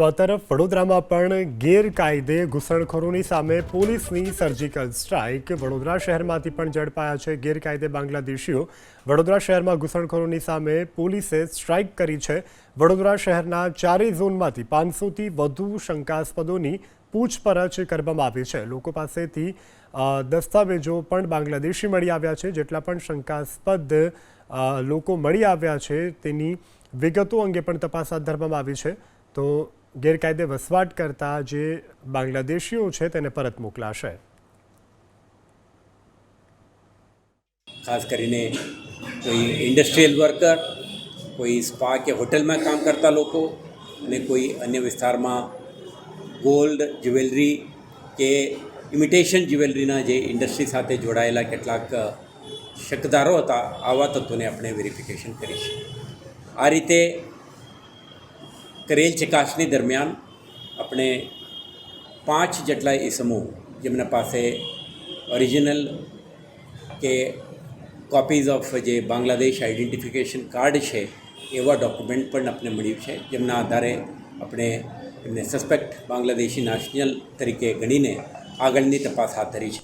તો આ તરફ વડોદરામાં પણ ગેરકાયદે ઘૂસણખોરોની સામે પોલીસની સર્જિકલ સ્ટ્રાઇક વડોદરા શહેરમાંથી પણ ઝડપાયા છે ગેરકાયદે બાંગ્લાદેશીઓ. વડોદરા શહેરમાં ઘૂસણખોરોની સામે પોલીસે સ્ટ્રાઇક કરી છે. વડોદરા શહેરના ચારેય ઝોનમાંથી પાંચસોથી વધુ શંકાસ્પદોની પૂછપરછ કરવામાં આવી છે. લોકો પાસેથી દસ્તાવેજો પણ બાંગ્લાદેશી મળી આવ્યા છે. જેટલા પણ શંકાસ્પદ લોકો મળી આવ્યા છે તેની વિગતો અંગે પણ તપાસ હાથ ધરવામાં આવી છે. તો ગેરકાયદે વસવાટ કરતા જે બાંગ્લાદેશીઓ છે તેને પરત મોકલાશે. ખાસ કરીને કોઈ ઇન્ડસ્ટ્રીયલ વર્કર કોઈ સ્પા કે હોટલમાં કામ કરતા લોકો અને કોઈ અન્ય વિસ્તારમાં ગોલ્ડ જ્વેલરી કે ઇમિટેશન જ્વેલરીના જે ઇન્ડસ્ટ્રી સાથે જોડાયેલા કેટલાક શકદારો હતા, આવા તત્વોને આપણે વેરિફિકેશન કરી છે આ રીતે કરેલ ચકાસણી દરમિયાન આપણે પાંચ જેટલા ઇસમો જેમના પાસે ઓરિજિનલ કે કોપીઝ ઓફ જે બાંગ્લાદેશ આઈડેન્ટિફિકેશન કાર્ડ છે, એવા ડોક્યુમેન્ટ પણ આપણે મળ્યું છે, જેમના આધારે આપણે એમને સસ્પેક્ટ બાંગ્લાદેશી નેશનલ તરીકે ગણીને આગળની તપાસ હાથ ધરી છે.